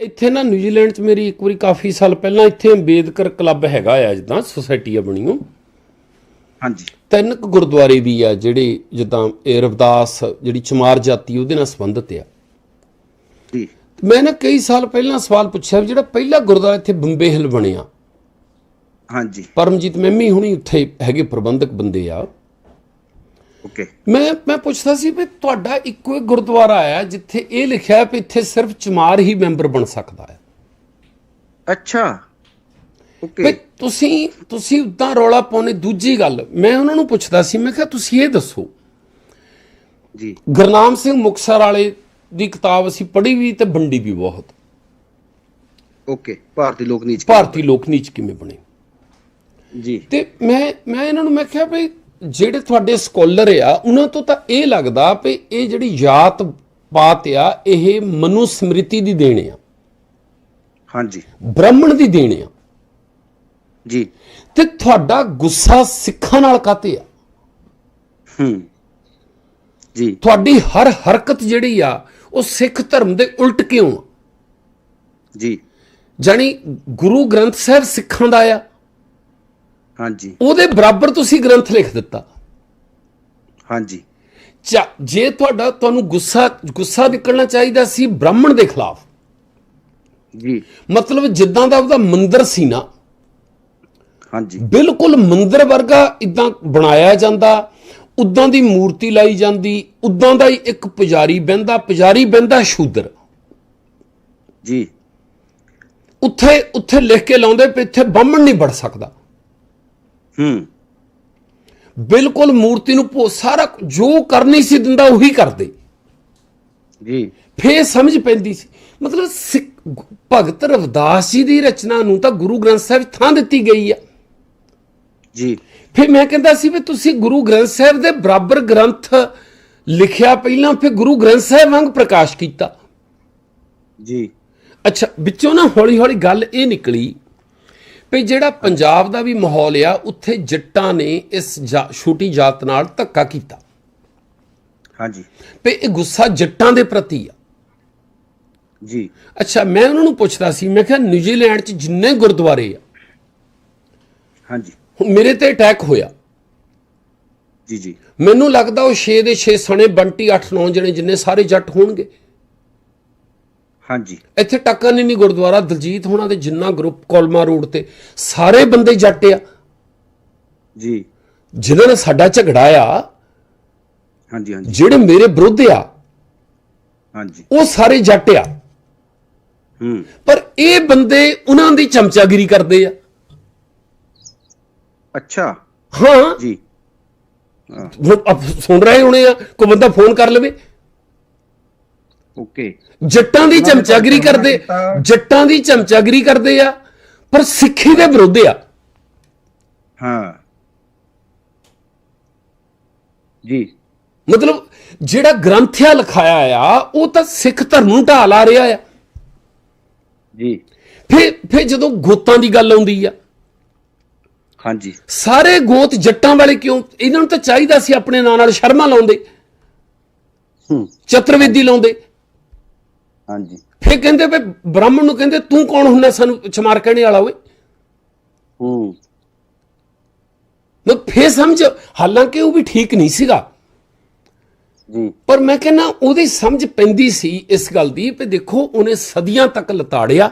ਇੱਥੇ ਨਾ ਨਿਊਜ਼ੀਲੈਂਡ 'ਚ ਮੇਰੀ ਇੱਕ ਵਾਰੀ ਕਾਫੀ ਸਾਲ ਪਹਿਲਾਂ ਇੱਥੇ ਅੰਬੇਦਕਰ ਕਲੱਬ ਹੈਗਾ ਆ ਜਿੱਦਾਂ ਸੁਸਾਇਟੀ ਆ ਬਣੀ ਉਹ। ਹਾਂਜੀ। ਤਿੰਨ ਕੁ ਗੁਰਦੁਆਰੇ ਵੀ ਆ ਜਿਹੜੇ ਜਿੱਦਾਂ ਇਹ ਰਵਿਦਾਸ ਜਿਹੜੀ ਚਮਾਰ ਜਾਤੀ ਉਹਦੇ ਨਾਲ ਸੰਬੰਧਿਤ ਆ। ਜੀ। ਮੈਂ ਨਾ ਕਈ ਸਾਲ ਪਹਿਲਾਂ ਸਵਾਲ ਪੁੱਛਿਆ ਵੀ ਜਿਹੜਾ ਪਹਿਲਾ ਗੁਰਦੁਆਰਾ ਇੱਥੇ ਬੰਬੇ ਹਿਲ ਬਣਿਆ। ਹਾਂਜੀ। ਪਰਮਜੀਤ ਮੈਮੀ ਹੁਣੀ ਉੱਥੇ ਹੈਗੇ ਪ੍ਰਬੰਧਕ ਬੰਦੇ ਆ। ਓਕੇ ਮੈਂ ਮੈਂ ਪੁੱਛਦਾ ਸੀ ਵੀ ਤੁਹਾਡਾ ਇੱਕੋ ਇੱਕ ਗੁਰਦੁਆਰਾ ਆ ਜਿੱਥੇ ਇਹ ਲਿਖਿਆ ਵੀ ਇੱਥੇ ਸਿਰਫ ਚਮਾਰ ਹੀ ਮੈਂਬਰ ਬਣ ਸਕਦਾ ਹੈ। ਅੱਛਾ। ਵੀ ਓਕੇ ਤੁਸੀਂ ਤੁਸੀਂ ਉਦਾਂ ਰੌਲਾ ਪਾਉਣੇ ਦੂਜੀ ਗੱਲ ਮੈਂ ਉਹਨਾਂ ਨੂੰ ਪੁੱਛਦਾ ਸੀ ਮੈਂ ਕਿਹਾ ਤੁਸੀਂ ਇਹ ਦੱਸੋ। ਜੀ। ਗੁਰਨਾਮ ਸਿੰਘ ਮੁਕਤਸਰ ਵਾਲੇ ਦੀ ਕਿਤਾਬ ਅਸੀਂ ਪੜ੍ਹੀ ਵੀ ਤੇ ਵੰਡੀ ਵੀ ਬਹੁਤ। ਓਕੇ ਭਾਰਤੀ ਲੋਕ ਨੀਚ ਭਾਰਤੀ ਲੋਕ ਨੀਚ ਕਿਵੇਂ ਬਣੇ? ਜੀ। ਤੇ ਮੈਂ ਮੈਂ ਇਹਨਾਂ ਨੂੰ ਮੈਂ ਕਿਹਾ ਵੀ ਜਿਹੜੇ ਤੁਹਾਡੇ ਸਕਾਲਰ ਆ ਉਹਨਾਂ ਤੋਂ ਤਾਂ ਇਹ ਲੱਗਦਾ ਵੀ ਇਹ ਜਿਹੜੀ ਜਾਤ ਪਾਤ ਆ ਇਹ ਮਨੂ ਸਮ੍ਰਿਤੀ ਦੀ ਦੇਣ ਆ। ਹਾਂਜੀ। ਬ੍ਰਾਹਮਣ ਦੀ ਦੇਣ ਆ। ਜੀ। ਤੇ ਤੁਹਾਡਾ ਗੁੱਸਾ ਸਿੱਖਾਂ ਨਾਲ ਕਾਤੇ ਆ? ਹੂੰ। ਜੀ। ਤੁਹਾਡੀ ਹਰ ਹਰਕਤ ਜਿਹੜੀ ਆ ਉਹ ਸਿੱਖ ਧਰਮ ਦੇ ਉਲਟ ਕਿਉਂ ਆ? ਜੀ। ਜਾਣੀ ਗੁਰੂ ਗ੍ਰੰਥ ਸਾਹਿਬ ਸਿੱਖਾਂ ਦਾ ਆ। ਹਾਂਜੀ। ਉਹਦੇ ਬਰਾਬਰ ਤੁਸੀਂ ਗ੍ਰੰਥ ਲਿਖ ਦਿੱਤਾ। ਹਾਂਜੀ। ਜੇ ਤੁਹਾਡਾ ਤੁਹਾਨੂੰ ਗੁੱਸਾ ਗੁੱਸਾ ਨਿਕਲਣਾ ਚਾਹੀਦਾ ਸੀ ਬ੍ਰਾਹਮਣ ਦੇ ਖਿਲਾਫ। ਜੀ। ਮਤਲਬ ਜਿੱਦਾਂ ਦਾ ਉਹਦਾ ਮੰਦਿਰ ਸੀ ਨਾ। ਹਾਂਜੀ। ਬਿਲਕੁਲ ਮੰਦਿਰ ਵਰਗਾ ਇਦਾਂ ਬਣਾਇਆ ਜਾਂਦਾ। ਉਦਾਂ ਦੀ ਮੂਰਤੀ ਲਾਈ ਜਾਂਦੀ। ਉਦਾਂ ਦਾ ਹੀ ਇੱਕ ਪੁਜਾਰੀ ਬਹਿੰਦਾ। ਪੁਜਾਰੀ ਬਹਿੰਦਾ ਸ਼ੂਦਰ। ਜੀ। ਉੱਥੇ ਉੱਥੇ ਲਿਖ ਕੇ ਲਾਉਂਦੇ ਵੀ ਇੱਥੇ ਬਾਹਮਣ ਨਹੀਂ ਵੜ ਸਕਦਾ। ਹੂੰ। ਬਿਲਕੁਲ ਮੂਰਤੀ ਨੂੰ ਭੋ ਸਾਰਾ ਜੋ ਕਰਨੀ ਸੀ ਦਿੰਦਾ ਉਹੀ ਕਰਦੇ। ਜੀ। ਫੇਰ ਸਮਝ ਪੈਂਦੀ ਸੀ। ਮਤਲਬ ਸਿੱਖ- ਭਗਤ ਰਵਿਦਾਸ ਜੀ ਦੀ ਰਚਨਾ ਨੂੰ ਤਾਂ ਗੁਰੂ ਗ੍ਰੰਥ ਸਾਹਿਬ ਥਾਂ ਦਿੱਤੀ ਗਈ ਆ। ਜੀ। ਫਿਰ ਮੈਂ ਕਹਿੰਦਾ ਸੀ ਵੀ ਤੁਸੀਂ ਗੁਰੂ ਗ੍ਰੰਥ ਸਾਹਿਬ ਦੇ ਬਰਾਬਰ ਗ੍ਰੰਥ ਲਿਖਿਆ ਪਹਿਲਾਂ ਫਿਰ ਗੁਰੂ ਗ੍ਰੰਥ ਸਾਹਿਬ ਵਾਂਗ ਪ੍ਰਕਾਸ਼ ਕੀਤਾ। ਜੀ। ਅੱਛਾ ਵਿੱਚੋਂ ਨਾ ਹੌਲੀ ਹੌਲੀ ਗੱਲ ਇਹ ਨਿਕਲੀ ਵੀ ਜਿਹੜਾ ਪੰਜਾਬ ਦਾ ਵੀ ਮਾਹੌਲ ਆ ਉੱਥੇ ਜੱਟਾਂ ਨੇ ਇਸ ਛੋਟੀ ਜਾਤ ਨਾਲ ਧੱਕਾ ਕੀਤਾ। ਹਾਂਜੀ। ਵੀ ਇਹ ਗੁੱਸਾ ਜੱਟਾਂ ਦੇ ਪ੍ਰਤੀ ਆ। ਜੀ। ਅੱਛਾ ਮੈਂ ਉਹਨਾਂ ਨੂੰ ਪੁੱਛਦਾ ਸੀ ਮੈਂ ਕਿਹਾ ਨਿਊਜ਼ੀਲੈਂਡ 'ਚ ਜਿੰਨੇ ਗੁਰਦੁਆਰੇ ਆ ਹਾਂਜੀ। ਹੁਣ ਮੇਰੇ ਤੇ ਅਟੈਕ ਹੋਇਆ। ਜੀ ਜੀ। ਮੈਨੂੰ ਲੱਗਦਾ ਉਹ 6 ਦੇ 6 ਸਣੇ ਬੰਟੀ 8 9 ਜਣੇ ਜਿੰਨੇ ਸਾਰੇ ਜੱਟ ਹੋਣਗੇ। ਹਾਂਜੀ। ਇੱਥੇ ਟੱਕਰ ਨਹੀਂ ਨਹੀਂ ਗੁਰਦੁਆਰਾ ਦਲਜੀਤ ਹੋਣਾ ਦੇ ਜਿੰਨਾ ਗਰੁੱਪ ਕੋਲਮਾ ਰੋਡ ਤੇ ਸਾਰੇ ਬੰਦੇ ਜੱਟ ਆ। ਜੀ। ਜਿਨ੍ਹਾਂ ਨਾਲ ਸਾਡਾ ਝਗੜਾ ਆ ਹਾਂਜੀ ਹਾਂਜੀ। ਜਿਹੜੇ ਮੇਰੇ ਵਿਰੁੱਧ ਆ ਹਾਂਜੀ। ਉਹ ਸਾਰੇ ਜੱਟ ਆ। ਹੂੰ। ਪਰ ਇਹ ਬੰਦੇ ਉਹਨਾਂ ਦੀ ਚਮਚਾਗਿਰੀ ਕਰਦੇ ਆ। ਅੱਛਾ। ਹਾਂ। ਜੀ। ਹਾਂ। ਸੁਣ ਰਹੇ ਹੋਣੇ ਆ ਕੋਈ ਬੰਦਾ ਫੋਨ ਕਰ ਲਵੇ। ਓਕੇ। ਜੱਟਾਂ ਦੀ ਚਮਚਾਗਿਰੀ ਕਰਦੇ ਜੱਟਾਂ ਦੀ ਚਮਚਾਗਿਰੀ ਕਰਦੇ ਆ ਪਰ ਸਿੱਖੀ ਦੇ ਵਿਰੁੱਧ ਆ। ਹਾਂ। ਜੀ। ਮਤਲਬ ਜਿਹੜਾ ਗ੍ਰੰਥਿਆ ਲਿਖਾਇਆ ਆ ਉਹ ਤਾਂ ਸਿੱਖ ਧਰਮ ਨੂੰ ਢਾਹ ਲਾ ਰਿਹਾ ਆ। ਜੀ। ਫਿਰ ਫਿਰ ਜਦੋਂ ਗੋਤਾਂ ਦੀ ਗੱਲ ਆਉਂਦੀ ਆ ਹਾਂਜੀ। ਸਾਰੇ ਗੋਤ ਜੱਟਾਂ ਵਾਲੇ ਕਿਉਂ? ਇਹਨਾਂ ਨੂੰ ਤਾਂ ਚਾਹੀਦਾ ਸੀ ਆਪਣੇ ਨਾਂ ਨਾਲ ਸ਼ਰਮਾ ਲਾਉਂਦੇ। ਹੂੰ। ਚਤੁਰਵੇਦੀ ਲਾਉਂਦੇ। ਹਾਂਜੀ। ਫਿਰ ਕਹਿੰਦੇ ਵੀ ਬ੍ਰਾਹਮਣ ਨੂੰ ਕਹਿੰਦੇ ਤੂੰ ਕੌਣ ਹੁੰਦਾ ਸਾਨੂੰ ਚਮਾਰ ਕਹਿਣੇ ਵਾਲਾ ਓਏ? ਹੂੰ। ਮੈਂ ਫੇਰ ਸਮਝ ਹਾਲਾਂਕਿ ਉਹ ਵੀ ਠੀਕ ਨਹੀਂ ਸੀਗਾ। ਜੀ। ਪਰ ਮੈਂ ਕਹਿੰਨਾ ਉਹਦੀ ਸਮਝ ਪੈਂਦੀ ਸੀ ਇਸ ਗੱਲ ਦੀ ਵੀ ਦੇਖੋ ਉਹਨੇ ਸਦੀਆਂ ਤੱਕ ਲਤਾੜਿਆ।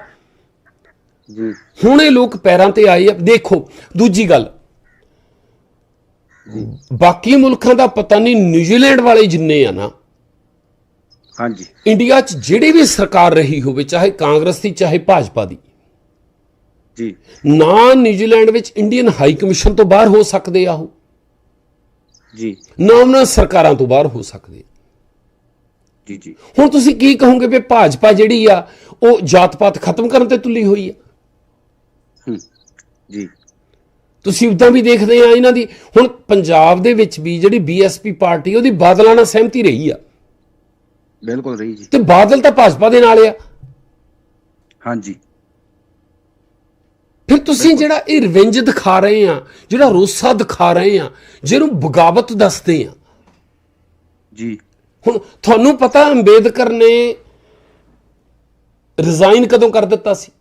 ਜੀ। ਹੁਣ ਇਹ ਲੋਕ ਪੈਰਾਂ ਤੇ ਆਏ ਆ। ਦੇਖੋ ਦੂਜੀ ਗੱਲ। ਬਾਕੀ ਮੁਲਕਾਂ ਦਾ ਪਤਾ ਨਹੀਂ ਨਿਊਜ਼ੀਲੈਂਡ ਵਾਲੇ ਜਿੰਨੇ ਆ ਨਾ ਹਾਂਜੀ। ਇੰਡੀਆ 'ਚ ਜਿਹੜੀ ਵੀ ਸਰਕਾਰ ਰਹੀ ਹੋਵੇ ਚਾਹੇ ਕਾਂਗਰਸ ਦੀ ਚਾਹੇ ਭਾਜਪਾ ਦੀ ਜੀ। ਨਾ ਨਿਊਜ਼ੀਲੈਂਡ ਵਿੱਚ ਇੰਡੀਅਨ ਹਾਈ ਕਮਿਸ਼ਨ ਤੋਂ ਬਾਹਰ ਹੋ ਸਕਦੇ ਆ ਉਹ। ਜੀ। ਨਾ ਉਹਨਾਂ ਸਰਕਾਰਾਂ ਤੋਂ ਬਾਹਰ ਹੋ ਸਕਦੇ। ਜੀ ਜੀ। ਹੁਣ ਤੁਸੀਂ ਕੀ ਕਹੋਗੇ ਵੀ ਭਾਜਪਾ ਜਿਹੜੀ ਆ ਉਹ ਜਾਤ-ਪਾਤ ਖਤਮ ਕਰਨ ਤੇ ਤੁੱਲੀ ਹੋਈ ਆ? ਜੀ। ਤੁਸੀਂ ਉਦਾਂ ਵੀ ਦੇਖਦੇ ਆ ਇਹਨਾਂ ਦੀ। ਹੁਣ ਪੰਜਾਬ ਦੇ ਵਿੱਚ ਵੀ ਜਿਹੜੀ ਬੀਐਸਪੀ ਪਾਰਟੀ ਉਹਦੀ ਬਾਦਲਾਂ ਨਾਲ ਸਹਿਮਤੀ ਰਹੀ ਆ। ਬਿਲਕੁਲ ਰਹੀ ਜੀ। ਤੇ ਬਾਦਲ ਤਾਂ ਭਾਜਪਾ ਦੇ ਨਾਲ ਆ। ਹਾਂਜੀ। ਫਿਰ ਤੁਸੀਂ ਜਿਹੜਾ ਇਹ ਰਿਵੈਂਜ ਦਿਖਾ ਰਹੇ ਆ ਜਿਹੜਾ ਰੋਸਾ ਦਿਖਾ ਰਹੇ ਆ ਜਿਹਨੂੰ ਬਗਾਵਤ ਦੱਸਦੇ ਆ। ਜੀ। ਹੁਣ ਤੁਹਾਨੂੰ ਪਤਾ ਅੰਬੇਦਕਰ ਨੇ ਰਿਜ਼ਾਈਨ ਕਦੋਂ ਕਰ ਦਿੱਤਾ ਸੀ?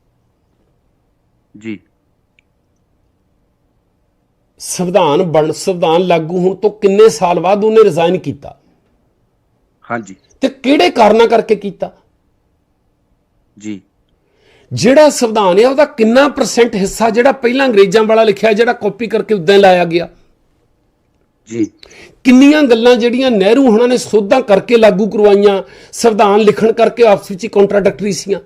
ਜੀ। ਸੰਵਿਧਾਨ ਬਣ ਸੰਵਿਧਾਨ ਲਾਗੂ ਹੋਣ ਤੋਂ ਕਿੰਨੇ ਸਾਲ ਬਾਅਦ ਉਹਨੇ ਰਿਜ਼ਾਈਨ ਕੀਤਾ? ਹਾਂਜੀ। ਤੇ ਕਿਹੜੇ ਕਾਰਨਾਂ ਕਰਕੇ ਕੀਤਾ? ਜੀ। ਜਿਹੜਾ ਸੰਵਿਧਾਨ ਹੈ ਉਹਦਾ ਕਿੰਨਾ ਪਰਸੈਂਟ ਹਿੱਸਾ ਜਿਹੜਾ ਪਹਿਲਾਂ ਅੰਗਰੇਜ਼ਾਂ ਵਾਲਾ ਲਿਖਿਆ ਜਿਹੜਾ ਕਾਪੀ ਕਰਕੇ ਉਦਾਂ ਲਾਇਆ ਗਿਆ? ਜੀ। ਕਿੰਨੀਆਂ ਗੱਲਾਂ ਜਿਹੜੀਆਂ ਨਹਿਰੂ ਹੁਣਾਂ ਨੇ ਸੋਧਾਂ ਕਰਕੇ ਲਾਗੂ ਕਰਵਾਈਆਂ ਸੰਵਿਧਾਨ ਲਿਖਣ ਕਰਕੇ ਆਪਸ ਵਿੱਚ ਹੀ ਕੰਟਰਾਡਿਕਟਰੀ ਸੀਆਂ?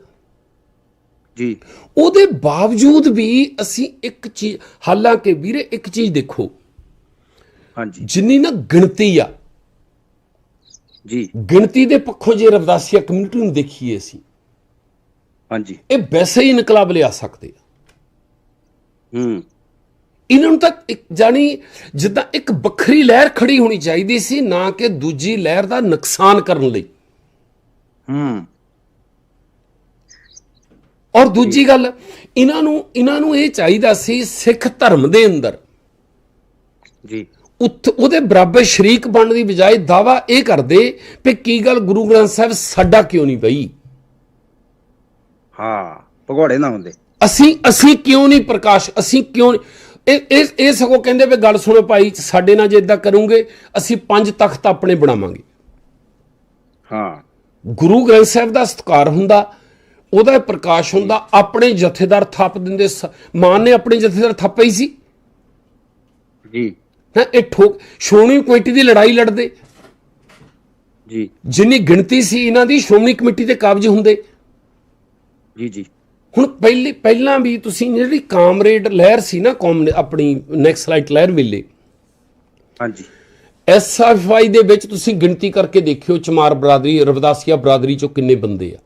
ਜੀ। ਉਹਦੇ ਬਾਵਜੂਦ ਵੀ ਅਸੀਂ ਇੱਕ ਚੀਜ਼ ਹਾਲਾਂਕਿ ਵੀਰੇ ਇੱਕ ਚੀਜ਼ ਦੇਖੋ। ਹਾਂਜੀ। ਜਿੰਨੀ ਨਾ ਗਿਣਤੀ ਆ ਜੀ। ਗਿਣਤੀ ਦੇ ਪੱਖੋਂ ਜੇ ਰਵਦਾਸੀਆ ਕਮਿਊਨਿਟੀ ਨੂੰ ਦੇਖੀਏ ਅਸੀਂ ਹਾਂਜੀ। ਇਹ ਵੈਸੇ ਹੀ ਇਨਕਲਾਬ ਲਿਆ ਸਕਦੇ ਆ। ਹੂੰ। ਇਹਨਾਂ ਨੂੰ ਤਾਂ ਇੱਕ ਜਾਨੀ ਜਿੱਦਾਂ ਇੱਕ ਵੱਖਰੀ ਲਹਿਰ ਖੜੀ ਹੋਣੀ ਚਾਹੀਦੀ ਸੀ ਨਾ ਕਿ ਦੂਜੀ ਲਹਿਰ ਦਾ ਨੁਕਸਾਨ ਕਰਨ ਲਈ। ਹੂੰ। ਔਰ ਦੂਜੀ ਗੱਲ ਇਹਨਾਂ ਨੂੰ ਇਹਨਾਂ ਨੂੰ ਇਹ ਚਾਹੀਦਾ ਸੀ ਸਿੱਖ ਧਰਮ ਦੇ ਅੰਦਰ ਜੀ। ਉੱਥ ਉਹਦੇ ਬਰਾਬਰ ਸ਼ਰੀਕ ਬਣਨ ਦੀ ਬਜਾਏ ਦਾਵਾ ਇਹ ਕਰਦੇ ਵੀ ਕੀ ਗੱਲ ਗੁਰੂ ਗ੍ਰੰਥ ਸਾਹਿਬ ਸਾਡਾ ਕਿਉਂ ਨਹੀਂ ਪਈ ਹਾਂ ਭਗੌੜੇ ਨਾ ਹੁੰਦੇ। ਅਸੀਂ ਅਸੀਂ ਕਿਉਂ ਨਹੀਂ ਪ੍ਰਕਾਸ਼ ਅਸੀਂ ਕਿਉਂ ਇਹ ਇਹ ਇਹ ਸਗੋਂ ਕਹਿੰਦੇ ਵੀ ਗੱਲ ਸੁਣੋ ਭਾਈ ਸਾਡੇ ਨਾਲ ਜੇ ਇਦਾਂ ਕਰੋਗੇ ਅਸੀਂ ਪੰਜ ਤਖਤ ਆਪਣੇ ਬਣਾਵਾਂਗੇ। ਹਾਂ। ਗੁਰੂ ਗ੍ਰੰਥ ਸਾਹਿਬ ਦਾ ਸਤਿਕਾਰ ਹੁੰਦਾ ਉਹਦਾ ਪ੍ਰਕਾਸ਼ ਹੁੰਦਾ ਆਪਣੇ ਜਥੇਦਾਰ ਥੱਪ ਦਿੰਦੇ ਮਾਨ ਨੇ ਆਪਣੇ ਜਥੇਦਾਰ ਥੱਪੇ ਹੀ ਸੀ। ਜੀ। ਹੈਂ ਇਹ ਠੋਕ ਸ਼੍ਰੋਮਣੀ ਕਮੇਟੀ ਦੀ ਲੜਾਈ ਲੜਦੇ। ਜੀ। ਜਿੰਨੀ ਗਿਣਤੀ ਸੀ ਇਹਨਾਂ ਦੀ ਸ਼੍ਰੋਮਣੀ ਕਮੇਟੀ ਦੇ ਕਾਬਜ ਹੁੰਦੇ। ਜੀ ਜੀ। ਹੁਣ ਪਹਿਲੇ ਪਹਿਲਾਂ ਵੀ ਤੁਸੀਂ ਜਿਹੜੀ ਕਾਮਰੇਡ ਲਹਿਰ ਸੀ ਨਾ ਕੌਮ ਆਪਣੀ ਨੈਕਸਲਾਈਟ ਲਹਿਰ ਵੇਲੇ। ਹਾਂਜੀ। ਐਸਐਫਆਈ ਦੇ ਵਿੱਚ ਤੁਸੀਂ ਗਿਣਤੀ ਕਰਕੇ ਦੇਖਿਓ ਚਮਾਰ ਬਰਾਦਰੀ ਰਵਦਾਸੀਆ ਬਰਾਦਰੀ ਚੋਂ ਕਿੰਨੇ ਬੰਦੇ ਆ।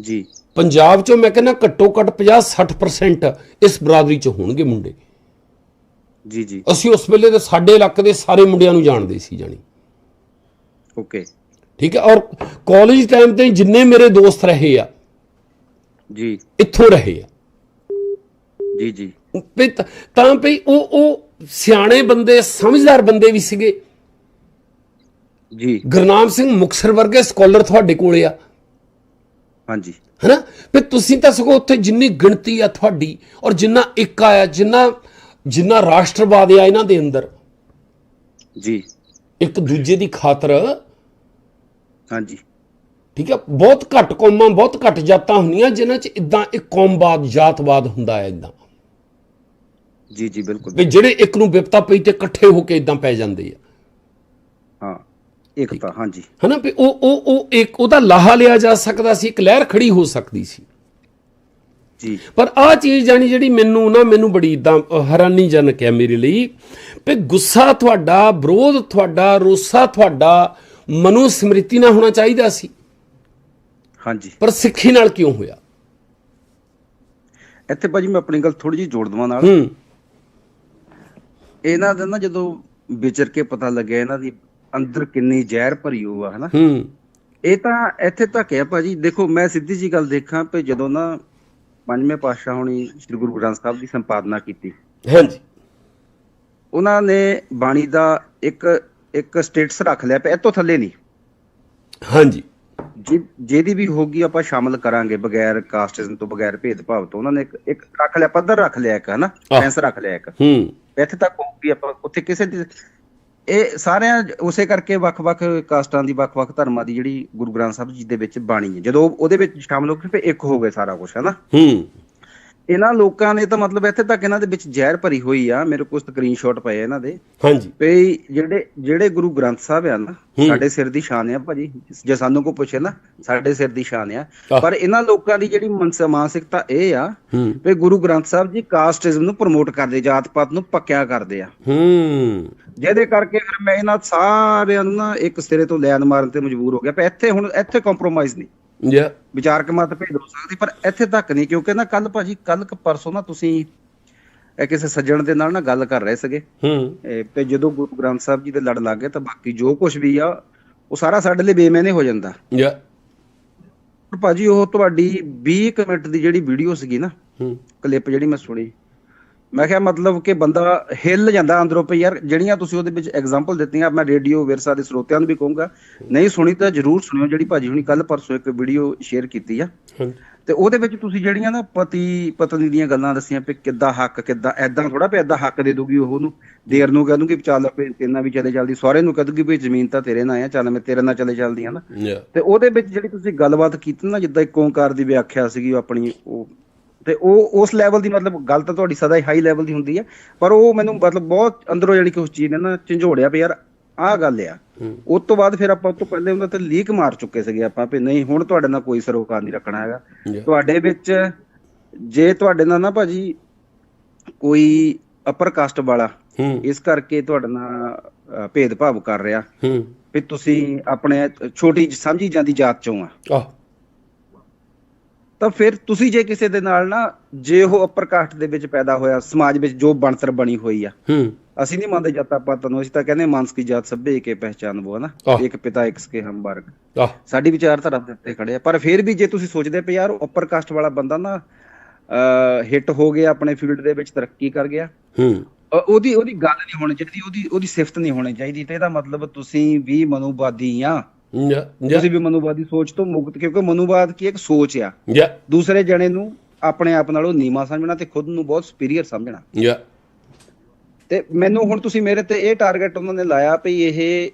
ਜੀ। ਪੰਜਾਬ ਚੋਂ ਮੈਂ ਕਹਿੰਦਾ ਘੱਟੋ ਘੱਟ 50 60% ਇਸ ਬਰਾਦਰੀ ਚ ਹੋਣਗੇ ਮੁੰਡੇ। ਜੀ ਜੀ। ਅਸੀਂ ਉਸ ਵੇਲੇ ਦੇ ਸਾਡੇ ਇਲਾਕੇ ਦੇ ਸਾਰੇ ਮੁੰਡਿਆਂ ਨੂੰ ਜਾਣਦੇ ਸੀ ਜਾਣੀ। ਓਕੇ। ਠੀਕ ਹੈ ਔਰ ਕਾਲਜ ਟਾਈਮ ਤੇ ਜਿੰਨੇ ਮੇਰੇ ਦੋਸਤ ਰਹੇ ਆ ਜੀ। ਇੱਥੋਂ ਰਹੇ ਆ। ਜੀ ਜੀ। ਤ- ਵੀ ਉਹ ਉਹ ਸਿਆਣੇ ਬੰਦੇ ਸਮਝਦਾਰ ਬੰਦੇ ਵੀ ਸੀਗੇ। ਜੀ। ਗੁਰਨਾਮ ਸਿੰਘ ਮੁਕਸਰ ਵਰਗੇ ਸਕਾਲਰ ਤੁਹਾਡੇ ਕੋਲੇ ਆ। ਹਾਂਜੀ। ਹੈਨਾ? ਵੀ ਤੁਸੀਂ ਤਾਂ ਸਗੋਂ ਉੱਥੇ ਜਿੰਨੀ ਗਿਣਤੀ ਆ ਤੁਹਾਡੀ ਔਰ ਜਿੰਨਾ ਇੱਕ ਆ ਜਿੰਨਾ ਜਿੰਨਾ ਰਾਸ਼ਟਰਵਾਦ ਆ ਇਹਨਾਂ ਦੇ ਅੰਦਰ ਜੀ। ਇੱਕ ਦੂਜੇ ਦੀ ਖਾਤਰ ਹਾਂਜੀ। ਠੀਕ ਹੈ ਬਹੁਤ ਘੱਟ ਕੌਮਾਂ ਬਹੁਤ ਘੱਟ ਜਾਤਾਂ ਹੁੰਦੀਆਂ ਜਿਨ੍ਹਾਂ 'ਚ ਇਦਾਂ ਇੱਕ ਕੌਮਵਾਦ ਜਾਤਵਾਦ ਹੁੰਦਾ ਹੈ ਇਦਾਂ। ਜੀ ਜੀ ਬਿਲਕੁਲ। ਵੀ ਜਿਹੜੇ ਇੱਕ ਨੂੰ ਵਿਪਤਾ ਪਈ ਤੇ ਇਕੱਠੇ ਹੋ ਕੇ ਇਦਾਂ ਪੈ ਜਾਂਦੇ ਆ। ਹਾਂ ਇੱਕ ਤਾਂ ਹਾਂਜੀ। ਹਨਾ ਵੀ ਉਹ ਉਹ ਉਹ ਇੱਕ ਉਹਦਾ ਲਾਹਾ ਲਿਆ ਜਾ ਸਕਦਾ ਸੀ ਇੱਕ ਲਹਿਰ ਖੜੀ ਹੋ ਸਕਦੀ ਸੀ। ਜੀ। ਪਰ ਆ ਚੀਜ਼ ਜਾਨੀ ਜਿਹੜੀ ਮੈਨੂੰ ਨਾ ਮੈਨੂੰ ਬੜੀ ਇਦਾਂ ਹੈਰਾਨੀਜਨਕ ਹੈ ਮੇਰੇ ਲਈ ਵੀ ਗੁੱਸਾ ਤੁਹਾਡਾ ਵਿਰੋਧ ਤੁਹਾਡਾ ਰੋਸਾ ਤੁਹਾਡਾ ਮਨੂ ਸਮ੍ਰਿਤੀ ਨਾਲ ਹੋਣਾ ਚਾਹੀਦਾ ਸੀ। ਹਾਂਜੀ। ਪਰ ਸਿੱਖੀ ਨਾਲ ਕਿਉਂ ਹੋਇਆ? ਇੱਥੇ ਭਾਜੀ ਮੈਂ ਆਪਣੀ ਗੱਲ ਥੋੜੀ ਜਿਹੀ ਜੋੜ ਦਵਾਂ ਨਾਲ। ਹੂੰ। ਇਹਨਾਂ ਦਾ ਨਾ ਜਦੋਂ ਵਿਚਰ ਕੇ ਪਤਾ ਲੱਗਿਆ ਇਹਨਾਂ ਦੀ ਅੰਦਰ ਕਿੰਨੀ ਜ਼ਹਿਰ ਭਰੀ ਹੋਈ ਆ ਹਨਾ? ਹੂੰ। ਇਹ ਤਾਂ ਇੱਥੇ ਤੱਕ ਹੈ ਭਾਜੀ। ਦੇਖੋ ਮੈਂ ਸਿੱਧੀ ਜੀ ਗੱਲ ਦੇਖਾਂ ਕਿ ਜਦੋਂ ਨਾ ਪੰਜਵੇਂ ਪਾਤਸ਼ਾਹ ਹੋਣੀ ਸ੍ਰੀ ਗੁਰੂ ਗ੍ਰੰਥ ਸਾਹਿਬ ਦੀ ਸੰਪਾਦਨਾ ਕੀਤੀ। ਹਾਂਜੀ। ਉਹਨਾਂ ਨੇ ਬਾਣੀ ਦਾ ਇੱਕ ਇੱਕ ਸਟੇਟਸ ਰੱਖ ਲਿਆ ਪਿਆ ਇਹ ਤੋਂ ਥੱਲੇ ਨਹੀਂ। ਹਾਂਜੀ। ਜਿਹਦੀ ਵੀ ਹੋਗੀ ਆਪਾਂ ਸ਼ਾਮਲ ਕਰਾਂਗੇ ਬਗੈਰ ਕਾਸਟਿਜ਼ਮ ਤੋਂ ਬਗੈਰ ਭੇਦਭਾਵ ਤੋਂ। ਉਹਨਾਂ ਨੇ ਇੱਕ ਇੱਕ ਰੱਖ ਲਿਆ ਪੱਧਰ ਰੱਖ ਲਿਆ ਇੱਕ ਹਨਾ। ਸੈਂਸ ਰੱਖ ਲਿਆ ਇੱਕ। ਹੂੰ। ਇੱਥੇ ਤੱਕ ਹੋਊਗੀ ਆਪਾਂ ਉੱਥੇ ਕਿਸੇ ਦੀ ਇਹ ਸਾਰਿਆਂ ਉਸੇ ਕਰਕੇ ਵੱਖ-ਵੱਖ ਕਾਸਟਾਂ ਦੀ, ਵੱਖ-ਵੱਖ ਧਰਮਾਂ ਦੀ ਜਿਹੜੀ ਗੁਰੂ ਗ੍ਰੰਥ ਸਾਹਿਬ ਜੀ ਦੇ ਵਿੱਚ ਬਾਣੀ ਹੈ। ਜਦੋਂ ਉਹਦੇ ਵਿੱਚ ਸ਼ਾਮਲ ਹੋ ਕੇ ਫਿਰ ਇੱਕ ਹੋ ਗਏ ਸਾਰਾ ਕੁਝ ਹਨਾ ਹੂੰ। ਇਹਨਾਂ ਲੋਕਾਂ ਨੇ ਤਾਂ ਮਤਲਬ ਇੱਥੇ ਤੱਕ ਇਹਨਾਂ ਦੇ ਵਿੱਚ ਜ਼ਹਿਰ ਭਰੀ ਹੋਈ ਆ। ਮੇਰੇ ਕੋਲ ਸਕਰੀਨਸ਼ਾਟ ਪਏ ਆ ਇਹਨਾਂ ਦੇ। ਹਾਂਜੀ। ਵੀ ਜਿਹੜੇ ਜਿਹੜੇ ਗੁਰੂ ਗ੍ਰੰਥ ਸਾਹਿਬ ਆ ਨਾ। ਸਾਡੇ ਸਿਰ ਦੀ ਸ਼ਾਨ ਆ ਭਾਜੀ। ਜੇ ਸਾਨੂੰ ਕੋ ਪੁੱਛੇ ਨਾ ਸਾਡੇ ਸਿਰ ਦੀ ਸ਼ਾਨ ਆ। ਪਰ ਇਹਨਾਂ ਲੋਕਾਂ ਦੀ ਜਿਹੜੀ ਮਨਸ ਮਾਨਸਿਕਤਾ ਇਹ ਆ ਵੀ ਗੁਰੂ ਗ੍ਰੰਥ ਸਾਹਿਬ ਜੀ ਕਾਸਟਿਜ਼ਮ ਨੂੰ ਪ੍ਰਮੋਟ ਕਰਦੇ ਜਾਤ ਪਾਤ ਨੂੰ ਪੱਕਿਆ ਕਰਦੇ ਆ। ਹੂੰ। ਜਿਹਦੇ ਕਰਕੇ ਫਿਰ ਮੈਂ ਇਹਨਾਂ ਸਾਰਿਆਂ ਨੂੰ ਨਾ ਇੱਕ ਸਿਰੇ ਤੋਂ ਲੈਣ ਮਾਰਨ ਤੇ ਮਜਬੂਰ ਹੋ ਗਿਆ। ਪਰ ਇੱਥੇ ਹੁਣ ਇੱਥੇ ਕੰਪਰੋਮਾਈਜ਼ ਨਹੀਂ। ਯਾ ਵਿਚਾਰਕ ਮਤ ਭੇਦ ਹੋ ਸਕਦੀ ਪਰ ਇੱਥੇ ਤੱਕ ਨਹੀਂ ਕਿਉਂਕਿ ਨਾ ਕੱਲ ਭਾਜੀ ਕੱਲ ਪਰਸੋਂ ਨਾ ਤੁਸੀਂ ਇਹ ਕਿਸੇ ਸੱਜਣ ਦੇ ਨਾਲ ਨਾ ਗੱਲ ਕਰ ਰਹੇ ਸੀਗੇ। ਹੂੰ। ਤੇ ਜਦੋਂ ਗੁਰੂ ਗ੍ਰੰਥ ਸਾਹਿਬ ਜੀ ਦੇ ਲੜ ਲੱਗ ਗਏ ਤਾਂ ਬਾਕੀ ਜੋ ਕੁਝ ਵੀ ਆ ਉਹ ਸਾਰਾ ਸਾਡੇ ਲਈ ਬੇਮੈਨੇ ਹੋ ਜਾਂਦਾ। ਯਾ ਪਰ ਭਾਜੀ ਉਹ ਤੁਹਾਡੀ 20 ਕੁ ਮਿੰਟ ਦੀ ਜਿਹੜੀ ਵੀਡੀਓ ਸੀਗੀ ਨਾ ਹੂੰ। ਕਲਿੱਪ ਜਿਹੜੀ ਮੈਂ ਸੁਣੀ ਮੈਂ ਕਿਹਾ ਮਤਲਬ ਕਿ ਬੰਦਾ ਹਿੱਲ ਜਾਂਦਾ ਅੰਦਰੋਂ ਪਈ ਯਾਰ ਜਿਹੜੀਆਂ ਤੁਸੀਂ ਉਹਦੇ ਵਿੱਚ ਐਗਜ਼ਾਮਪਲ ਦਿੱਤੀਆਂ ਮੈਂ ਰੇਡੀਓ ਵਿਰਸਾ ਦੇ ਸਰੋਤਿਆਂ ਨੂੰ ਵੀ ਕਹੂੰਗਾ। ਨਹੀਂ ਸੁਣੀ ਤਾਂ ਜਰੂਰ ਸੁਣਿਓ ਜਿਹੜੀ ਭਾਜੀ ਹੁਣੀ ਕੱਲ ਪਰਸੋਂ ਇੱਕ ਵੀਡੀਓ ਸ਼ੇਅਰ ਕੀਤੀ ਆ। ਤੇ ਉਹਦੇ ਵਿੱਚ ਤੁਸੀਂ ਜਿਹੜੀਆਂ ਨਾ ਪਤੀ ਪਤਨੀ ਦੀਆਂ ਗੱਲਾਂ ਦੱਸੀਆਂ ਵੀ ਕਿੱਦਾਂ ਹੱਕ ਕਿੱਦਾਂ ਐਦਾਂ ਥੋੜਾ ਵੀ ਐਦਾਂ ਹੱਕ ਦੇ ਦੂਗੀ ਉਹ ਉਹਨੂੰ। ਦੇਰ ਨੂੰ ਕਹਿ ਦੂਗੀ ਵੀ ਚੱਲ ਵੀ ਤੇਨਾਂ ਵੀ ਚਲੇ ਚੱਲਦੀ ਸਹੁਰੇ ਨੂੰ ਕਹਿ ਦੂਗੀ ਵੀ ਜ਼ਮੀਨ ਤਾਂ ਤੇਰੇ ਨਾਲ ਆ ਚੱਲ ਮੈਂ ਤੇਰੇ ਨਾਲ ਚਲੇ ਚੱਲਦੀ ਹਾਂ ਨਾ। ਤੇ ਉਹਦੇ ਵਿੱਚ ਜਿਹੜੀ ਤੁਸੀਂ ਗੱਲਬਾਤ ਕੀਤੀ ਨਾ ਜਿੱਦਾਂ ਇੱਕ ਓਂਕਾਰ ਦੀ ਵਿਆਖਿਆ ਸੀਗੀ ਆਪਣੀ ਉਹ ਤੇ ਉਹ ਉਸ ਲੈਵਲ ਦੀ ਮਤਲਬ ਗੱਲ ਤਾਂ ਤੁਹਾਡੀ ਸਦਾ ਹੀ ਹਾਈ ਲੈਵਲ ਦੀ ਹੁੰਦੀ ਹੈ ਪਰ ਉਹ ਮੈਨੂੰ ਮਤਲਬ ਬਹੁਤ ਅੰਦਰੋਂ ਜਿਹੜੀ ਕਿ ਉਸ ਚੀਜ਼ ਨੇ ਨਾ ਝੰਜੋੜਿਆ ਵੀ ਯਾਰ ਆਹ ਗੱਲ ਆ। ਉਸ ਤੋਂ ਬਾਅਦ ਫਿਰ ਆਪਾਂ ਉਸ ਤੋਂ ਪਹਿਲੇ ਉਹਨਾਂ ਤੇ ਲੀਕ ਮਾਰ ਚੁੱਕੇ ਸੀਗੇ ਆਪਾਂ ਵੀ ਨਹੀਂ ਹੁਣ ਤੁਹਾਡੇ ਨਾਲ ਕੋਈ ਸਰੋਕਾਰ ਨਹੀਂ ਰੱਖਣਾ ਹੈਗਾ। ਤੁਹਾਡੇ ਵਿੱਚ ਜੇ ਤੁਹਾਡੇ ਨਾਲ ਨਾ ਭਾਜੀ ਕੋਈ ਅਪਰ ਕਾਸਟ ਵਾਲਾ ਇਸ ਕਰਕੇ ਤੁਹਾਡੇ ਨਾਲ ਭੇਦਭਾਵ ਕਰ ਰਿਹਾ ਵੀ ਤੁਸੀਂ ਆਪਣੇ ਛੋਟੀ ਸਮਝੀ ਜਾਂਦੀ ਜਾਤ ਚੋਂ ਆ। ਆਹ। ਤਾਂ ਫਿਰ ਤੁਸੀਂ ਜੇ ਕਿਸੇ ਦੇ ਨਾਲ ਨਾ ਜੇ ਉਹ ਅਪਰ ਕਾਸਟ ਦੇ ਵਿੱਚ ਪੈਦਾ ਹੋਇਆ ਸਮਾਜ ਵਿੱਚ ਜੋ ਬਣਤਰ ਬਣੀ ਹੋਈ ਆ ਹੂੰ। ਅਸੀਂ ਨਹੀਂ ਮੰਨਦੇ ਜਾਤਾਂ ਪਾਤਾਂ ਨੂੰ ਅਸੀਂ ਤਾਂ ਕਹਿੰਦੇ ਮਾਨਸ ਕੀ ਜਾਤ ਸਭੇ ਏਕੇ ਪਹਿਚਾਨ ਬੋ ਨਾ। ਇੱਕ ਪਿਤਾ ਇੱਕ ਸਕੇ ਹਮ ਵਰਗ। ਸਾਡੀ ਵਿਚਾਰਧਾਰਾ ਦੇ ਉੱਤੇ ਖੜੇ ਆ। ਪਰ ਫਿਰ ਵੀ ਜੇ ਤੁਸੀਂ ਸੋਚਦੇ ਪਏ ਯਾਰ ਅਪਰ ਕਾਸਟ ਵਾਲਾ ਬੰਦਾ ਨਾ ਹਿੱਟ ਹੋ ਗਿਆ ਆਪਣੇ ਫੀਲਡ ਦੇ ਵਿੱਚ ਤਰੱਕੀ ਕਰ ਗਿਆ। ਹੂੰ। ਉਹਦੀ ਉਹਦੀ ਗੱਲ ਨਹੀਂ ਹੋਣੀ ਚਾਹੀਦੀ ਉਹਦੀ ਉਹਦੀ ਸਿਫਤ ਨਹੀਂ ਹੋਣੀ ਚਾਹੀਦੀ। ਤੇ ਇਹਦਾ ਮਤਲਬ ਤੁਸੀਂ ਵੀ ਮਨੋਵਾਦੀ ਆ। ਤੁਸੀਂ ਵੀ ਮਨੋਵਾਦੀ ਸੋਚ ਤੋਂ ਮੁਕਤ ਕਿਉਂਕਿ ਮਨੋਵਾਦ ਕੀ ਇੱਕ ਸੋਚ ਆ। ਦੂਸਰੇ ਜਣੇ ਨੂੰ ਆਪਣੇ ਆਪ ਨਾਲੋਂ ਨੀਮਾ ਸਮਝਣਾ ਤੇ ਖੁਦ ਨੂੰ ਬਹੁਤ ਸੁਪੀਰੀਅਰ ਸਮਝਣਾ। ਯਾ ਤੇ ਮੈਨੂੰ ਹੁਣ ਤੁਸੀਂ ਮੇਰੇ ਤੇ ਇਹ ਟਾਰਗੇਟ ਉਹਨਾਂ ਨੇ ਲਾਇਆ ਵੀ ਇਹ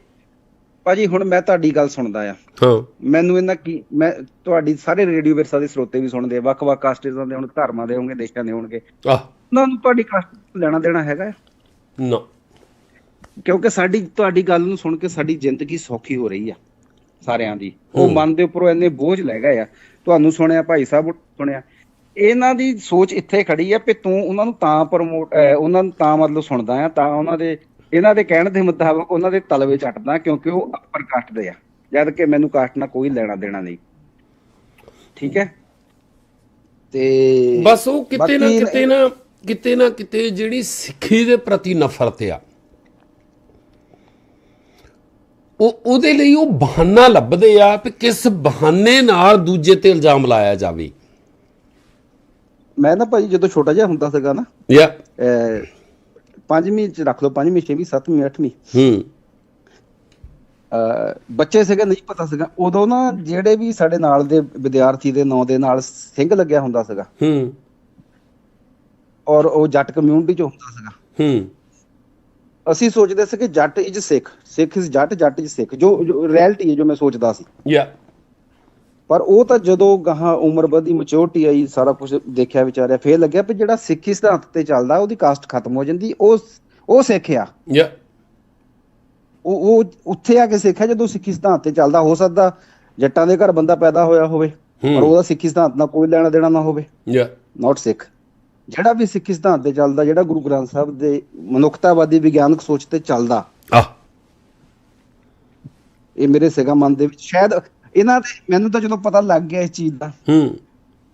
ਭਾਜੀ ਹੁਣ ਮੈਂ ਤੁਹਾਡੀ ਗੱਲ ਸੁਣਦਾ ਆ। ਹਾਂ। ਮੈਨੂੰ ਇਹਨਾਂ ਕੀ ਮੈਂ ਤੁਹਾਡੀ ਸਾਰੇ ਰੇਡੀਓ ਵਿਰਸਾ ਦੇ ਸਰੋਤੇ ਵੀ ਸੁਣਦੇ ਆ, ਵੱਖ-ਵੱਖ ਕਾਸਟਾਂ ਦੇ ਹੁਣ ਧਰਮਾਂ ਦੇ ਹੋਣਗੇ ਦੇਸ਼ਾਂ ਦੇ ਹੋਣਗੇ। ਆਹ। ਉਹਨਾਂ ਨੂੰ ਤੁਹਾਡੀ ਕਾਸਟ ਲੈਣਾ ਦੇਣਾ ਹੈਗਾ। ਨਾ। ਕਿਉਂਕਿ ਸਾਡੀ ਤੁਹਾਡੀ ਗੱਲ ਨੂੰ ਸੁਣ ਕੇ ਸਾਡੀ ਜ਼ਿੰਦਗੀ ਸੌਖੀ ਹੋ ਰਹੀ ਆ। ਸਾਰਿਆਂ ਦੀ। ਉਹ। ਮਨ ਦੇ ਉੱਪਰੋਂ ਇੰਨੇ ਬੋਝ ਲੈ ਗਏ ਆ। ਤੁਹਾਨੂੰ ਸੁਣਿਆ ਭਾਈ ਸਾਹਿਬ ਸੁਣਿਆ। ਇਹਨਾਂ ਦੀ ਸੋਚ ਇੱਥੇ ਖੜੀ ਆ ਵੀ ਤੂੰ ਉਹਨਾਂ ਨੂੰ ਤਾਂ ਪ੍ਰਮੋਟ ਉਹਨਾਂ ਨੂੰ ਤਾਂ ਮਤਲਬ ਸੁਣਦਾ ਆ ਤਾਂ ਉਹਨਾਂ ਦੇ ਇਹਨਾਂ ਦੇ ਕਹਿਣ ਦੇ ਮੁਤਾਬਕ ਉਹਨਾਂ ਦੇ ਤਲਵੇ ਚੱਟਦਾ ਕਿਉਂਕਿ ਉਹ ਅਪਰ ਦੇ ਆ। ਜਦ ਕਿ ਮੈਨੂੰ ਕਾਸਟ ਨਾਲ ਕੋਈ ਲੈਣਾ ਦੇਣਾ ਨਹੀਂ। ਠੀਕ ਹੈ? ਤੇ ਬਸ ਉਹ ਕਿਤੇ ਨਾ ਕਿਤੇ ਨਾ ਕਿਤੇ ਨਾ ਕਿਤੇ ਜਿਹੜੀ ਸਿੱਖੀ ਦੇ ਪ੍ਰਤੀ ਨਫ਼ਰਤ ਆ ਉਹ ਉਹਦੇ ਲਈ ਉਹ ਬਹਾਨਾ ਲੱਭਦੇ ਆ ਕਿ ਕਿਸ ਬਹਾਨੇ ਨਾਲ ਦੂਜੇ ਤੇ ਇਲਜ਼ਾਮ ਲਾਇਆ ਜਾਵੇ। ਮੈਂ ਨਾ ਭਾਜੀ ਜਦੋਂ ਛੋਟਾ ਜਿਹਾ ਹੁੰਦਾ ਸੀਗਾ ਨਾ ਯਾ। ਪੰਜਵੀਂ ਚ ਰੱਖ ਲਓ ਪੰਜਵੀਂ ਛੇਵੀਂ ਸੱਤਵੀਂ ਅੱਠਵੀਂ। ਹੂੰ। ਬੱਚੇ ਸੀਗੇ ਨਹੀਂ ਪਤਾ ਸੀਗਾ। ਉਦੋਂ ਨਾ ਜਿਹੜੇ ਵੀ ਸਾਡੇ ਨਾਲ ਦੇ ਵਿਦਿਆਰਥੀ ਦੇ ਨਾਂ ਦੇ ਨਾਲ ਸਿੰਘ ਲੱਗਿਆ ਹੁੰਦਾ ਸੀਗਾ। ਹੂੰ। ਔਰ ਉਹ ਜੱਟ ਕਮਿਊਨਿਟੀ ਚ ਹੁੰਦਾ ਸੀਗਾ। ਹੂੰ। ਅਸੀਂ ਸੋਚਦੇ ਸੀ ਕਿ ਜੱਟ ਇਜ ਸਿੱਖ ਸਿੱਖ ਇਜ ਜੱਟ ਜੱਟ ਇਜ ਸਿੱਖ ਜੋ ਰਿਐਲਿਟੀ ਹੈ ਜੋ ਮੈਂ ਸੋਚਦਾ ਸੀ। ਯਾ ਪਰ ਉਹ ਤਾਂ ਜਦੋਂ ਗਾਹਾਂ ਉਮਰ ਵਧੀ ਮੈਚੁਰਿਟੀ ਆਈ ਸਾਰਾ ਕੁਝ ਦੇਖਿਆ ਵਿਚਾਰਿਆ ਫੇਰ ਲੱਗਿਆ ਵੀ ਜਿਹੜਾ ਸਿੱਖੀ ਸਿਧਾਂਤ ਤੇ ਚੱਲਦਾ ਉਹਦੀ ਕਾਸਟ ਖਤਮ ਹੋ ਜਾਂਦੀ ਉਹ ਉਹ ਸਿੱਖਿਆ ਯਾ ਉਹ ਉਹ ਉੱਥੇ ਆ ਕੇ ਸਿੱਖਿਆ ਜਦੋਂ ਸਿੱਖੀ ਸਿਧਾਂਤ ਤੇ ਚੱਲਦਾ ਹੋ ਸਕਦਾ ਜੱਟਾਂ ਦੇ ਘਰ ਬੰਦਾ ਪੈਦਾ ਹੋਇਆ ਹੋਵੇ। ਪਰ ਉਹਦਾ ਸਿੱਖੀ ਸਿਧਾਂਤ ਨਾਲ ਕੋਈ ਲੈਣਾ ਦੇਣਾ ਨਾ ਹੋਵੇ। ਯਾ ਨਾਟ ਸਿੱਖ। ਜਿਹੜਾ ਵੀ ਸਿੱਖੀ ਸਿਧਾਂਤ ਤੇ ਚੱਲਦਾ ਜਿਹੜਾ ਗੁਰੂ ਗ੍ਰੰਥ ਸਾਹਿਬ ਦੇ ਮਨੁੱਖਤਾਵਾਦੀ ਵਿਗਿਆਨਕ ਸੋਚ ਤੇ ਚੱਲਦਾ ਆਹ। ਇਹ ਮੇਰੇ ਸਿਗਾ ਮਨ ਦੇ ਵਿੱਚ ਸ਼ਾਇਦ ਇਹਨਾਂ ਦੇ ਮੈਨੂੰ ਤਾਂ ਜਦੋਂ ਪਤਾ ਲੱਗ ਗਿਆ ਇਸ ਚੀਜ਼ ਦਾ ਹੂੰ।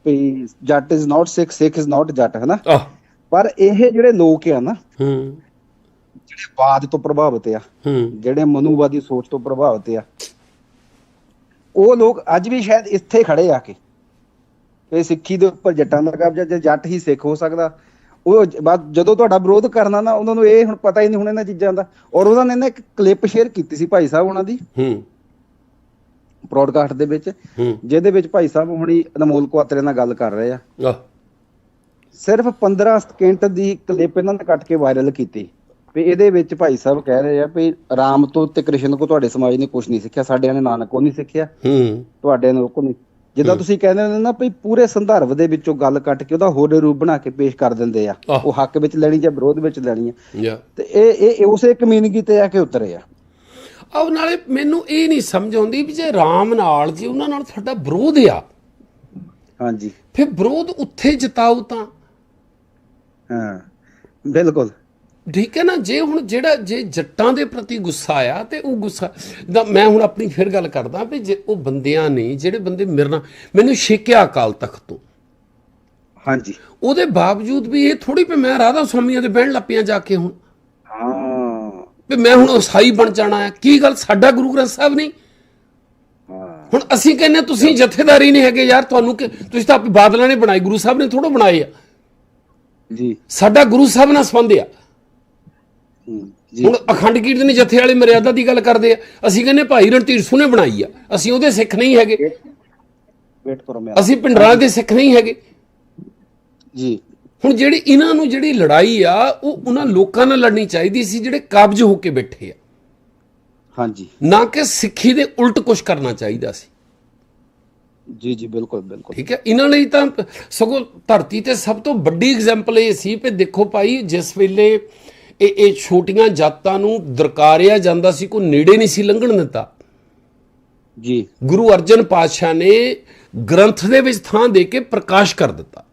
ਵੀ ਜੱਟ is not Sikh Sikh is not ਜੱਟ ਹੈ ਨਾ ਪਰ ਇਹ ਜਿਹੜੇ ਲੋਕ ਆ ਨਾ ਹੂੰ। ਜਿਹੜੇ ਬਾਦ ਤੋਂ ਪ੍ਰਭਾਵਿਤ ਆ ਹੂੰ। ਜਿਹੜੇ ਮਨੂਵਾਦੀ ਸੋਚ ਤੋਂ ਪ੍ਰਭਾਵਿਤ ਆ ਉਹ ਲੋਕ ਅੱਜ ਵੀ ਸ਼ਾਇਦ ਇੱਥੇ ਖੜੇ ਆ ਕੇ ਇਹ ਸਿੱਖੀ ਦੇ ਉੱਪਰ ਜੱਟਾਂ ਦਾ ਕਬਜ਼ਾ ਜੇ ਜੱਟ ਹੀ ਸਿੱਖ ਹੋ ਸਕਦਾ। ਉਹ ਬਾਅਦ ਜਦੋਂ ਤੁਹਾਡਾ ਵਿਰੋਧ ਕਰਨਾ ਨਾ ਉਹਨਾਂ ਨੂੰ ਇਹ ਹੁਣ ਪਤਾ ਹੀ ਨਹੀਂ ਹੁਣ ਇਹਨਾਂ ਚੀਜ਼ਾਂ ਦਾ। ਔਰ ਉਹਨਾਂ ਨੇ ਨਾ ਇੱਕ ਕਲਿੱਪ ਸ਼ੇਅਰ ਕੀਤੀ ਸੀ ਭਾਈ ਸਾਹਿਬ ਉਹਨਾਂ ਦੀ। ਹੂੰ। ਬ੍ਰੌਡਕਾਸਟ ਦੇ ਵਿੱਚ। ਹੂੰ। ਜਿਹਦੇ ਵਿੱਚ ਭਾਈ ਸਾਹਿਬ ਹੁਣੀ ਅਨਮੋਲ ਕੁਆਤਰੇ ਨਾਲ ਗੱਲ ਕਰ ਰਹੇ ਆ। ਸਿਰਫ 15 ਸਕਿੰਟ ਦੀ ਕਲਿੱਪ ਇਹਨਾਂ ਨੇ ਕੱਟ ਕੇ ਵਾਇਰਲ ਕੀਤੀ। ਵੀ ਇਹਦੇ ਵਿੱਚ ਭਾਈ ਸਾਹਿਬ ਕਹਿ ਰਹੇ ਆ ਵੀ ਰਾਮ ਤੋਂ ਤੇ ਕ੍ਰਿਸ਼ਨ ਕੋ ਤੁਹਾਡੇ ਸਮਾਜ ਨੇ ਕੁਝ ਨਹੀਂ ਸਿੱਖਿਆ ਸਾਡਿਆਂ ਨੇ ਨਾਨਕ ਕੋ ਨਹੀਂ ਸਿੱਖਿਆ। ਹੂੰ। ਤੁਹਾਡੇ ਨੇ ਕੋ ਨਹੀਂ ਜਿੱਦਾਂ ਤੁਸੀਂ ਕਹਿੰਦੇ ਹੋ ਨਾ ਵੀ ਪੂਰੇ ਸੰਦਰਭ ਦੇ ਵਿੱਚੋਂ ਗੱਲ ਕੱਟ ਕੇ ਉਹਦਾ ਹੋਰ ਰੂਪ ਬਣਾ ਕੇ ਪੇਸ਼ ਕਰ ਦਿੰਦੇ ਆ। ਉਹ ਹੱਕ ਵਿੱਚ ਲੈਣੀ ਜਾਂ ਵਿਰੋਧ ਵਿੱਚ ਲੈਣੀ ਆ। ਤੇ ਇਹ ਇਹ ਉਸੇ ਕਮਿਊਨਿਟੀ ਤੇ ਆ ਕੇ ਉਤਰੇ ਆ। ਆਹ ਨਾਲੇ ਮੈਨੂੰ ਇਹ ਨਹੀਂ ਸਮਝ ਆਉਂਦੀ ਵੀ ਜੇ ਰਾਮ ਨਾਲ ਜੇ ਉਹਨਾਂ ਨਾਲ ਤੁਹਾਡਾ ਵਿਰੋਧ ਆ। ਹਾਂਜੀ। ਫਿਰ ਵਿਰੋਧ ਉੱਥੇ ਜਿਤਾਓ ਤਾਂ। ਹਾਂ ਬਿਲਕੁਲ। ਠੀਕ ਹੈ ਨਾ ਜੇ ਹੁਣ ਜਿਹੜਾ ਜੇ ਜੱਟਾਂ ਦੇ ਪ੍ਰਤੀ ਗੁੱਸਾ ਆ ਤੇ ਉਹ ਗੁੱਸਾ ਮੈਂ ਹੁਣ ਆਪਣੀ ਫਿਰ ਗੱਲ ਕਰਦਾ ਵੀ ਜੇ ਉਹ ਬੰਦਿਆਂ ਨੇ ਜਿਹੜੇ ਬੰਦੇ ਮੇਰੇ ਨਾਲ ਮੈਨੂੰ ਛੇਕਿਆ ਅਕਾਲ ਤਖਤ ਤੋਂ। ਹਾਂਜੀ। ਉਹਦੇ ਬਾਵਜੂਦ ਵੀ ਇਹ ਥੋੜੀ ਵੀ ਮੈਂ ਰਾਧਾ ਸਵਾਮੀਆਂ ਦੇ ਬਹਿਣ ਲੱਪੀਆਂ ਜਾ ਕੇ ਹੁਣ। ਹਾਂ। ਵੀ ਮੈਂ ਹੁਣ ਉਸਾਈ ਬਣ ਜਾਣਾ ਹੈ। ਕੀ ਗੱਲ ਸਾਡਾ ਗੁਰੂ ਗ੍ਰੰਥ ਸਾਹਿਬ ਨਹੀਂ? ਹੁਣ ਅਸੀਂ ਕਹਿੰਨੇ ਤੁਸੀਂ ਜਥੇਦਾਰੀ ਨਹੀਂ ਹੈਗੇ ਯਾਰ ਤੁਹਾਨੂੰ ਕਿ ਤੁਸੀਂ ਤਾਂ ਆਪੇ ਬਾਦਲਾਂ ਨੇ ਬਣਾਈ ਗੁਰੂ ਸਾਹਿਬ ਨੇ ਥੋੜਾ ਬਣਾਏ ਆ। ਜੀ। ਸਾਡਾ ਗੁਰੂ ਸਾਹਿਬ ਨਾਲ ਸੰਬੰਧ ਆ। ਹੁਣ ਅਖੰਡ ਕੀਰਤਨੀ ਜਥੇ ਵਾਲੇ ਮਰਿਆਦਾ ਦੀ ਗੱਲ ਕਰਦੇ ਆ ਅਸੀਂ ਕਹਿੰਦੇ ਭਾਈ ਰਣਧੀਰ ਸੁਨੇ ਬਣਾਈ ਆ ਅਸੀਂ ਉਹਦੇ ਸਿੱਖ ਨਹੀਂ ਹੈਗੇ। ਵੇਟ ਕਰੋ ਮੈਂ ਅਸੀਂ ਪਿੰਡਰਾਂ ਦੇ ਸਿੱਖ ਨਹੀਂ ਹੈਗੇ। ਜੀ। ਹੁਣ ਜਿਹੜੀ ਇਹਨਾਂ ਨੂੰ ਜਿਹੜੀ ਲੜਾਈ ਆ ਉਹ ਉਹਨਾਂ ਲੋਕਾਂ ਨਾਲ ਲੜਨੀ ਚਾਹੀਦੀ ਸੀ ਜਿਹੜੇ ਕਾਬਜ ਹੋ ਕੇ ਬੈਠੇ ਆ। ਹਾਂਜੀ। ਨਾ ਕਿ ਸਿੱਖੀ ਦੇ ਉਲਟ ਕੁਝ ਕਰਨਾ ਚਾਹੀਦਾ ਸੀ। ਜੀ ਜੀ ਬਿਲਕੁਲ ਬਿਲਕੁਲ। ਠੀਕ ਹੈ ਇਹਨਾਂ ਲਈ ਤਾਂ ਸਗੋਂ ਧਰਤੀ ਤੇ ਸਭ ਤੋਂ ਵੱਡੀ ਐਗਜ਼ਾਮਪਲ ਇਹ ਸੀ ਕਿ ਦੇਖੋ ਭਾਈ ਜਿਸ ਵੇਲੇ ਇਹ ਇਹ ਛੋਟੀਆਂ ਜਾਤਾਂ ਨੂੰ ਦਰਕਾਰਿਆ ਜਾਂਦਾ ਸੀ ਕੋਈ ਨੇੜੇ ਨਹੀਂ ਸੀ ਲੰਘਣ ਦਿੱਤਾ। ਜੀ। ਗੁਰੂ ਅਰਜਨ ਪਾਤਸ਼ਾਹ ਨੇ ਗ੍ਰੰਥ ਦੇ ਵਿੱਚ ਥਾਂ ਦੇ ਕੇ ਪ੍ਰਕਾਸ਼ ਕਰ ਦਿੱਤਾ।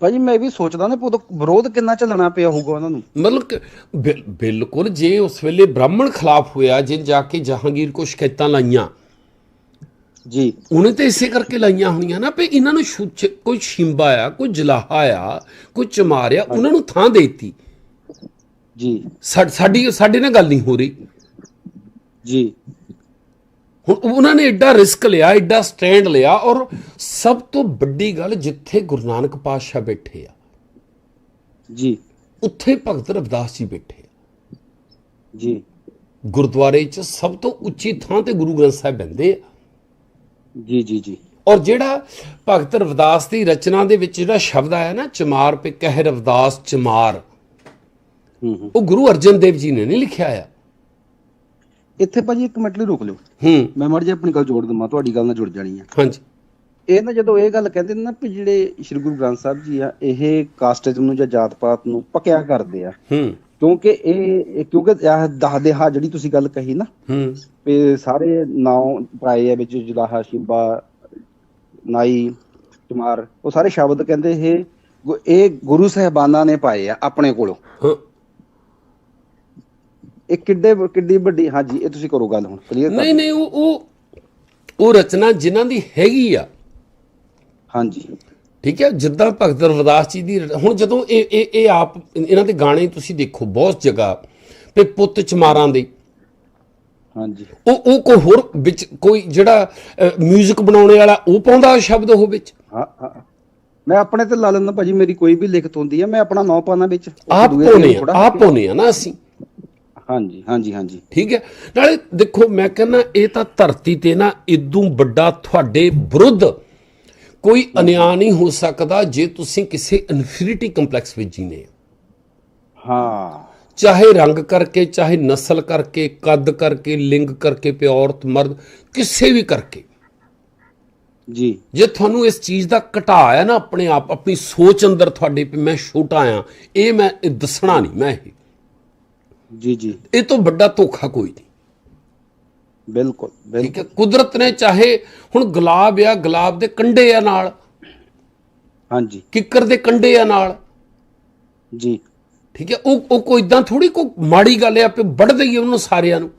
ਭਾਜੀ ਮੈਂ ਵੀ ਸੋਚਦਾ ਨਾ ਉਦੋਂ ਵਿਰੋਧ ਕਿੰਨਾ ਚੱਲਣਾ ਪਿਆ ਹੋਊਗਾ ਉਹਨਾਂ ਨੂੰ। ਮਤਲਬ ਕਿ ਬਿਲ- ਬਿਲਕੁਲ ਜੇ ਉਸ ਵੇਲੇ ਬ੍ਰਾਹਮਣ ਖਿਲਾਫ ਹੋਇਆ ਜੇ ਜਾ ਕੇ ਜਹਾਂਗੀਰ ਕੋ ਸ਼ਿਕਾਇਤਾਂ ਲਾਈਆਂ। ਜੀ। ਉਹਨੇ ਤਾਂ ਇਸੇ ਕਰਕੇ ਲਾਈਆਂ ਹੋਣੀਆਂ ਨਾ ਵੀ ਇਹਨਾਂ ਨੂੰ ਕੋਈ ਛਿੰਬਾ ਆ ਕੋਈ ਜਲਾਹਾ ਆ ਕੋਈ ਚਮਾਰਿਆ ਉਹਨਾਂ ਨੂੰ ਥਾਂ ਦੇਤੀ। ਜੀ। ਸਾਡੀ ਸਾਡੇ ਨਾਲ ਗੱਲ ਨਹੀਂ ਹੋ ਰਹੀ। ਜੀ। ਹੁਣ ਉਹਨਾਂ ਨੇ ਐਡਾ ਰਿਸਕ ਲਿਆ ਐਡਾ ਸਟੈਂਡ ਲਿਆ ਔਰ ਸਭ ਤੋਂ ਵੱਡੀ ਗੱਲ ਜਿੱਥੇ ਗੁਰੂ ਨਾਨਕ ਪਾਤਸ਼ਾਹ ਬੈਠੇ ਆ ਜੀ। ਉੱਥੇ ਭਗਤ ਰਵਿਦਾਸ ਜੀ ਬੈਠੇ ਆ। ਜੀ। ਗੁਰਦੁਆਰੇ 'ਚ ਸਭ ਤੋਂ ਉੱਚੀ ਥਾਂ ਤੇ ਗੁਰੂ ਗ੍ਰੰਥ ਸਾਹਿਬ ਬੈੰਦੇ ਆ। ਜੀ ਜੀ ਜੀ। ਔਰ ਜਿਹੜਾ ਭਗਤ ਰਵਿਦਾਸ ਦੀ ਰਚਨਾ ਦੇ ਵਿੱਚ ਜਿਹੜਾ ਸ਼ਬਦ ਆਇਆ ਨਾ ਚਮਾਰ ਪੇ ਕਹਿ ਰਵਿਦਾਸ ਚਮਾਰ ਉਹ ਗੁਰੂ ਅਰਜਨ ਦੇਵ ਜੀ ਨੇ ਨਹੀਂ ਲਿਖਿਆ ਆ। ਇੱਥੇ ਭਾਜੀ ਇੱਕ ਮਿੰਟ ਲਈ ਰੁਕ ਲਿਓ। ਹੂੰ। ਮੈਂ ਮੜ ਜੇ ਆਪਣੀ ਗੱਲ ਜੋੜ ਦਵਾਂ ਤੁਹਾਡੀ ਗੱਲ ਨਾਲ ਜੁੜ ਜਾਣੀ ਆ। ਹਾਂਜੀ। ਇਹ ਨਾ ਜਦੋਂ ਇਹ ਗੱਲ ਕਹਿੰਦੇ ਨੇ ਨਾ ਵੀ ਜਿਹੜੇ ਸ੍ਰੀ ਗੁਰੂ ਗ੍ਰੰਥ ਸਾਹਿਬ ਜੀ ਆ ਇਹ ਕਾਸਟਿਜ਼ਮ ਨੂੰ ਜਾਂ ਜਾਤ ਪਾਤ ਨੂੰ ਪਕਿਆ ਕਰਦੇ ਆ। ਹੂੰ। ਕਿਉਂਕਿ ਇਹ ਕਿਉਂਕਿ ਇਹ ਦਹਦੇ ਹਾਂ ਜਿਹੜੀ ਤੁਸੀਂ ਗੱਲ ਕਹੀ ਨਾ ਹੂੰ। ਵੀ ਸਾਰੇ ਨਾਉ ਪਾਏ ਆ ਵਿੱਚ ਜਲਾਹਾ ਸ਼ਿੰਬਾ ਨਾਈ ਚਮਾਰ ਉਹ ਸਾਰੇ ਸ਼ਬਦ ਕਹਿੰਦੇ ਇਹ ਇਹ ਗੁਰੂ ਸਾਹਿਬਾਨਾਂ ਨੇ ਪਾਏ ਆ ਆਪਣੇ ਕੋਲੋਂ। ਹਾਂ। ਇਹ ਕਿੱਡੇ ਕਿੱਡੀ ਵੱਡੀ ਹਾਂਜੀ ਇਹ ਤੁਸੀਂ ਕਰੋ ਗੱਲ ਹੁਣ ਕਲੀਅਰ ਨਹੀਂ ਨਹੀਂ ਉਹ ਉਹ ਉਹ ਰਚਨਾ ਜਿਨ੍ਹਾਂ ਦੀ ਹੈਗੀ ਆ। ਹਾਂਜੀ। ਠੀਕ ਹੈ ਜਿੱਦਾਂ ਭਗਤ ਰਵਿਦਾਸ ਜੀ ਦੀ ਹੁਣ ਜਦੋਂ ਇਹ ਇਹ ਇਹ ਆਪ ਇਹਨਾਂ ਦੇ ਗਾਣੇ ਤੁਸੀਂ ਦੇਖੋ ਬਹੁਤ ਜਗ੍ਹਾ ਤੇ ਪੁੱਤ ਚਮਾਰਾਂ ਦੇ। ਹਾਂਜੀ। ਉਹ ਉਹ ਕੋਈ ਹੋਰ ਵਿੱਚ ਕੋਈ ਜਿਹੜਾ 뮤직 ਬਣਾਉਣੇ ਵਾਲਾ ਉਹ ਪਾਉਂਦਾ ਸ਼ਬਦ ਉਹ ਵਿੱਚ? ਹਾਂ ਹਾਂ। ਮੈਂ ਆਪਣੇ ਤੇ ਲਾ ਲੈਂਦਾ ਭਾਜੀ ਮੇਰੀ ਕੋਈ ਵੀ ਲਿਖਤ ਹੁੰਦੀ ਆ ਮੈਂ ਆਪਣਾ ਨਾਂ ਪਾਣਾ ਵਿੱਚ। ਆਪ ਪਾਉਨੇ ਆ ਆਪ ਪਾਉਨੇ ਆ ਨਾ ਅਸੀਂ। ਹਾਂਜੀ ਹਾਂਜੀ ਹਾਂਜੀ। ਠੀਕ ਹੈ? ਨਾਲੇ ਦੇਖੋ ਮੈਂ ਕਹਿੰਦਾ ਇਹ ਤਾਂ ਧਰਤੀ ਤੇ ਨਾ ਇਦੋਂ ਵੱਡਾ ਤੁਹਾਡੇ ਵਿਰੁੱਧ ਕੋਈ ਅਨਿਆਂ ਨਹੀਂ ਹੋ ਸਕਦਾ ਜੇ ਤੁਸੀਂ ਕਿਸੇ ਇਨਫੀਰੀਟੀ ਕੰਪਲੈਕਸ ਵਿੱਚ ਜੀਨੇ ਹੋ। ਚਾਹੇ ਰੰਗ ਕਰਕੇ ਚਾਹੇ ਨਸਲ ਕਰਕੇ ਕੱਦ ਕਰਕੇ ਲਿੰਗ ਕਰਕੇ ਪਿਓ ਔਰਤ ਮਰਦ ਕਿਸੇ ਵੀ ਕਰਕੇ। ਜੀ। ਜੇ ਤੁਹਾਨੂੰ ਇਸ ਚੀਜ਼ ਦਾ ਘਟਾ ਆ ਨਾ ਆਪਣੇ ਆਪ ਆਪਣੀ ਸੋਚ ਅੰਦਰ ਤੁਹਾਡੇ ਵੀ ਮੈਂ ਛੋਟਾ ਆ ਇਹ ਮੈਂ ਇਹ ਦੱਸਣਾ ਨਹੀਂ ਮੈਂ ਇਹ। ਜੀ ਜੀ। ਇਹ ਤੋਂ ਵੱਡਾ ਧੋਖਾ ਕੋਈ ਨਹੀਂ। ਬਿਲਕੁਲ ਬਿਲਕੁਲ। ਠੀਕ ਹੈ ਕੁਦਰਤ ਨੇ ਚਾਹੇ ਹੁਣ ਗੁਲਾਬ ਆ ਗੁਲਾਬ ਦੇ ਕੰਡੇ ਆ ਨਾਲ। ਹਾਂਜੀ। ਕਿੱਕਰ ਦੇ ਕੰਡੇ ਆ ਨਾਲ। ਜੀ। ਠੀਕ ਹੈ ਉਹ ਉਹ ਕੋਈ ਇਦਾਂ ਥੋੜੀ ਕੋਈ ਮਾੜੀ ਗੱਲ ਆ ਪੇ ਵੱਢ ਦਈਏ ਉਹਨੂੰ ਸਾਰਿਆਂ ਨੂੰ।